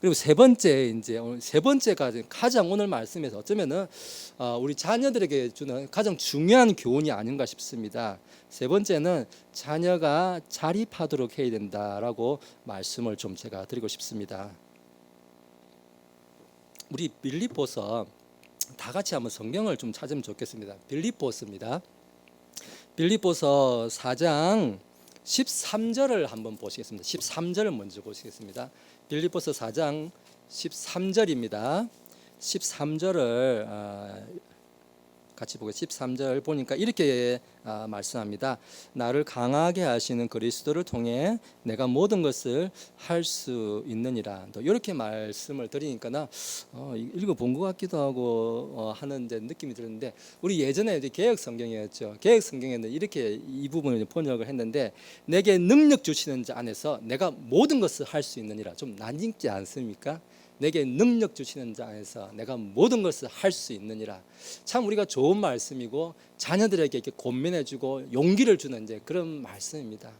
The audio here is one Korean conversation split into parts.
그리고 세 번째 이제 세 번째가 가장 오늘 말씀에서 어쩌면은 어, 우리 자녀들에게 주는 가장 중요한 교훈이 아닌가 싶습니다. 세 번째는 자녀가 자립하도록 해야 된다라고 말씀을 좀 제가 드리고 싶습니다. 우리 빌립보서 다 같이 한번 성경을 좀 찾으면 좋겠습니다. 빌립보서입니다. 빌립보서 4장 13절을 한번 보시겠습니다. 13절을 먼저 보시겠습니다. 빌립보서 4장 13절입니다. 13절을 아, 같이 보고 13절 보니까 이렇게 아, 말씀합니다. 나를 강하게 하시는 그리스도를 통해 내가 모든 것을 할 수 있느니라. 또 이렇게 말씀을 드리니까 나 어, 읽어본 것 같기도 하고 어, 하는데 느낌이 드는데 우리 예전에 이제 개혁 성경이었죠. 개혁 성경에는 이렇게 이 부분을 번역을 했는데 내게 능력 주시는 자 안에서 내가 모든 것을 할 수 있느니라. 좀 낯익지 않습니까? 내게 능력 주시는 자 안에서 내가 모든 것을 할 수 있느니라. 참 우리가 좋은 말씀이고 자녀들에게 이렇게 권면해주고 용기를 주는 이제 그런 말씀입니다.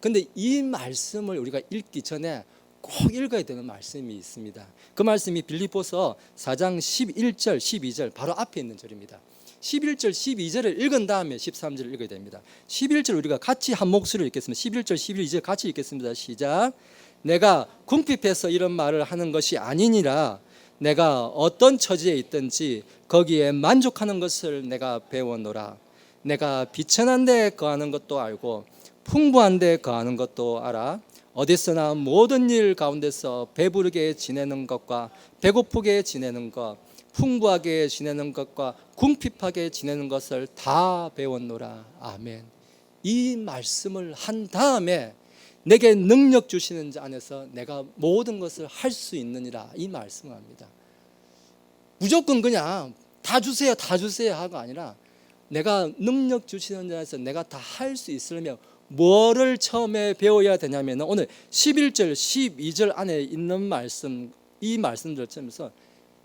근데 이 말씀을 우리가 읽기 전에 꼭 읽어야 되는 말씀이 있습니다. 그 말씀이 빌립보서 4장 11절, 12절 바로 앞에 있는 절입니다. 11절, 12절을 읽은 다음에 13절을 읽어야 됩니다. 11절 우리가 같이 한 목소리로 읽겠습니다. 11절, 12절 같이 읽겠습니다. 시작. 내가 궁핍해서 이런 말을 하는 것이 아니니라. 내가 어떤 처지에 있든지 거기에 만족하는 것을 내가 배워노라. 내가 비천한 데 거하는 것도 알고 풍부한 데 거하는 것도 알아. 어디서나 모든 일 가운데서 배부르게 지내는 것과 배고프게 지내는 것, 풍부하게 지내는 것과 궁핍하게 지내는 것을 다 배웠노라. 아멘. 이 말씀을 한 다음에 내게 능력 주시는 자 안에서 내가 모든 것을 할 수 있느니라 이 말씀을 합니다. 무조건 그냥 다 주세요, 다 주세요 하가 아니라 내가 능력 주시는 자에서 내가 다 할 수 있으려면 뭐를 처음에 배워야 되냐면 오늘 11절, 12절 안에 있는 말씀 이 말씀들을 들으면서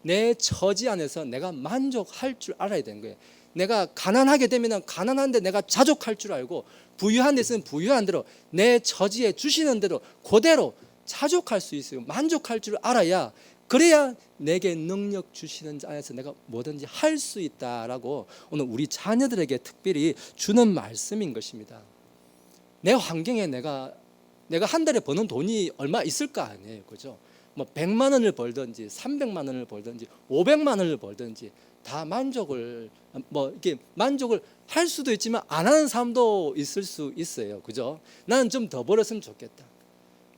내 처지 안에서 내가 만족할 줄 알아야 되는 거예요. 내가 가난하게 되면 가난한데 내가 자족할 줄 알고 부유한 데서는 부유한 대로 내 처지에 주시는 대로 그대로 자족할 수 있어요. 만족할 줄 알아야 그래야 내게 능력 주시는 자 안에서 내가 뭐든지 할 수 있다라고 오늘 우리 자녀들에게 특별히 주는 말씀인 것입니다. 내 환경에 내가 내가 한 달에 버는 돈이 얼마 있을까 아니에요. 그죠? 뭐 100만 원을 벌든지 300만 원을 벌든지 500만 원을 벌든지 다 만족을 뭐 이렇게 만족을 할 수도 있지만 안 하는 사람도 있을 수 있어요. 그죠? 나는 좀 더 벌었으면 좋겠다.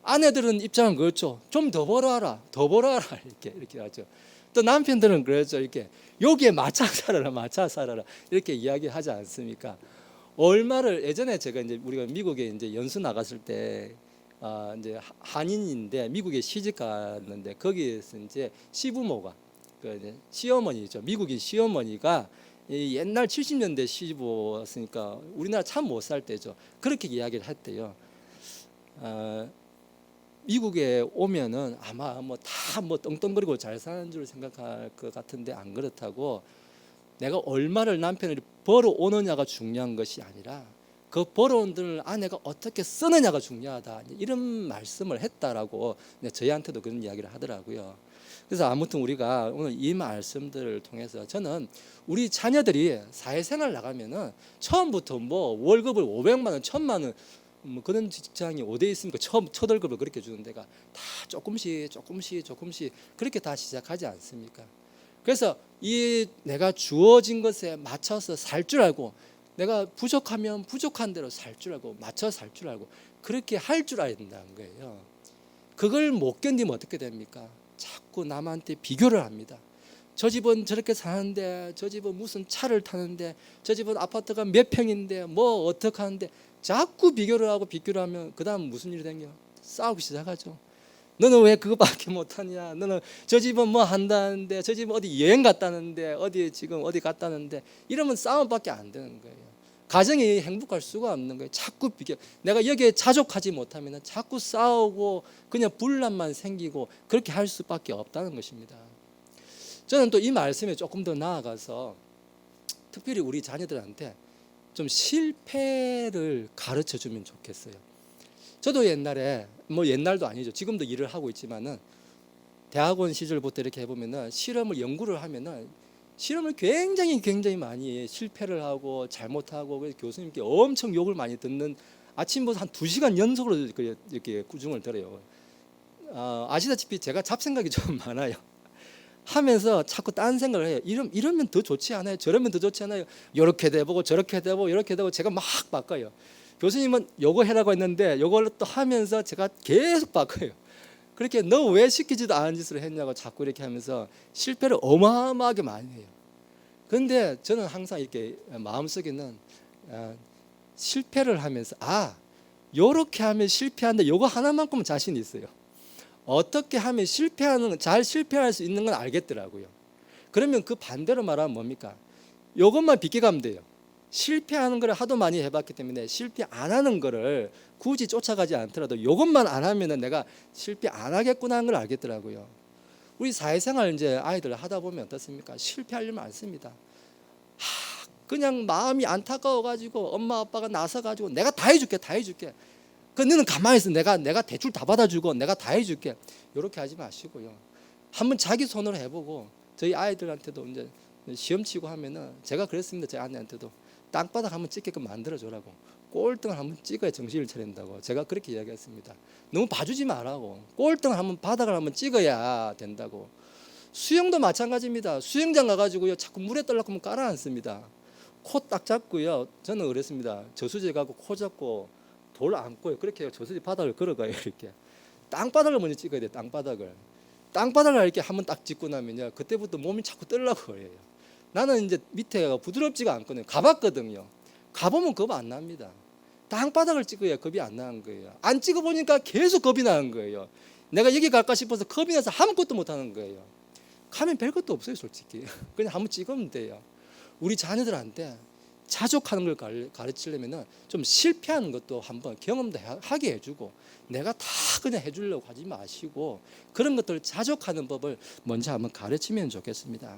아내들은 입장은 그렇죠. 좀 더 벌어라. 더 벌어라. 이렇게 이렇게 하죠. 또 남편들은 그렇죠. 이렇게 여기에 맞춰 살아라. 맞춰 살아라. 이렇게 이야기하지 않습니까? 얼마를 예전에 제가 이제 우리가 미국에 이제 연수 나갔을 때 아, 이제 한인인데 미국에 시집 갔는데 거기에서 이제 시부모가 그 이제 시어머니죠. 미국인 시어머니가 이 옛날 70년대 시집 왔으니까 우리나라 참 못 살 때죠. 그렇게 이야기를 했대요. 어, 미국에 오면은 아마 뭐 다뭐 떵떵거리고 잘 사는 줄 생각할 것 같은데 안 그렇다고 내가 얼마를 남편을 벌어 오느냐가 중요한 것이 아니라 그 벌어온 돈을 아내가 어떻게 쓰느냐가 중요하다 이런 말씀을 했다라고 저희한테도 그런 이야기를 하더라고요. 그래서 아무튼 우리가 오늘 이 말씀들을 통해서 저는 우리 자녀들이 사회생활 나가면은 처음부터 뭐 월급을 500만 원, 1000만 원, 뭐 그런 직장이 어디에 있습니까? 처음 첫 월급을 그렇게 주는 데가 다 조금씩 조금씩 조금씩 그렇게 다 시작하지 않습니까? 그래서 이 내가 주어진 것에 맞춰서 살 줄 알고 내가 부족하면 부족한 대로 살 줄 알고 맞춰 살 줄 알고 그렇게 할 줄 알아야 된다는 거예요. 그걸 못 견디면 어떻게 됩니까? 자꾸 남한테 비교를 합니다. 저 집은 저렇게 사는데 저 집은 무슨 차를 타는데 저 집은 아파트가 몇 평인데 뭐 어떻게 하는데 자꾸 비교를 하고 비교를 하면 그다음 무슨 일이 생겨? 싸우기 시작하죠. 너는 왜 그거밖에 못하냐? 너는 저 집은 뭐 한다는데 저 집은 어디 여행 갔다는데 어디 지금 어디 갔다는데 이러면 싸움밖에 안 되는 거예요. 가정이 행복할 수가 없는 거예요. 자꾸 비교. 내가 여기에 자족하지 못하면 자꾸 싸우고 그냥 분란만 생기고 그렇게 할 수밖에 없다는 것입니다. 저는 또 이 말씀에 조금 더 나아가서 특별히 우리 자녀들한테 좀 실패를 가르쳐 주면 좋겠어요. 저도 옛날에 뭐 옛날도 아니죠. 지금도 일을 하고 있지만은 대학원 시절부터 이렇게 해보면은 실험을 연구를 하면은 실험을 굉장히 굉장히 많이 실패를 하고 잘못하고 그래서 교수님께 엄청 욕을 많이 듣는 아침부터 한 두 시간 연속으로 이렇게, 꾸중을 들어요. 아, 아시다시피 제가 잡생각이 좀 많아요. 하면서 자꾸 딴 생각을 해요. 이러, 이러면 더 좋지 않아요? 저러면 더 좋지 않아요? 이렇게 돼보고 저렇게 돼보고 이렇게 되고 제가 막 바꿔요. 교수님은 요거 해라고 했는데 요걸 또 하면서 제가 계속 바꿔요. 그렇게 너 왜 시키지도 않은 짓을 했냐고 자꾸 이렇게 하면서 실패를 어마어마하게 많이 해요. 그런데 저는 항상 이렇게 마음속에는 아, 실패를 하면서 아 요렇게 하면 실패한다 요거 하나만큼은 자신 있어요. 어떻게 하면 실패하는 잘 실패할 수 있는 건 알겠더라고요. 그러면 그 반대로 말하면 뭡니까? 요것만 비껴가면 돼요. 실패하는 걸 하도 많이 해봤기 때문에 실패 안 하는 거를 굳이 쫓아가지 않더라도 요것만 안 하면은 내가 실패 안 하겠구나 하는 걸 알겠더라고요. 우리 사회생활 이제 아이들 하다 보면 어떻습니까? 실패하려면 안 씁니다. 하, 그냥 마음이 안타까워 가지고 엄마 아빠가 나서 가지고 내가 다 해줄게 다 해줄게. 그 너는 가만히 있어 내가 내가 대출 다 받아주고 내가 다 해줄게. 이렇게 하지 마시고요. 한번 자기 손으로 해보고 저희 아이들한테도 이제 시험 치고 하면은 제가 그랬습니다 제 아내한테도 땅바닥 한번 찍게끔 만들어줘라고 꼴등을 한번 찍어야 정신을 차린다고 제가 그렇게 이야기했습니다. 너무 봐주지 말라고 꼴등을 한번 바닥을 한번 찍어야 된다고 수영도 마찬가지입니다. 수영장 가가지고요 자꾸 물에 떨려고 하면 깔아앉습니다. 코 딱 잡고요 저는 그랬습니다. 저수지 가고 코 잡고 돌 안고요 그렇게 저수지 바닥을 걸어가요 이렇게 땅바닥을 먼저 찍어야 돼 땅바닥을 땅바닥을 이렇게 한번 딱 찍고 나면요 그때부터 몸이 자꾸 떨려고 해요. 나는 이제 밑에가 부드럽지가 않거든요. 가봤거든요. 가보면 겁 안 납니다. 땅바닥을 찍어야 겁이 안 나는 거예요. 안 찍어 보니까 계속 겁이 나는 거예요. 내가 여기 갈까 싶어서 겁이 나서 아무것도 못 하는 거예요. 가면 별것도 없어요, 솔직히. 그냥 한번 찍으면 돼요. 우리 자녀들한테 자족하는 걸 가르- 가르치려면은 좀 실패하는 것도 한번 경험도 하- 하게 해주고 내가 다 그냥 해주려고 하지 마시고 그런 것들 자족하는 법을 먼저 한번 가르치면 좋겠습니다.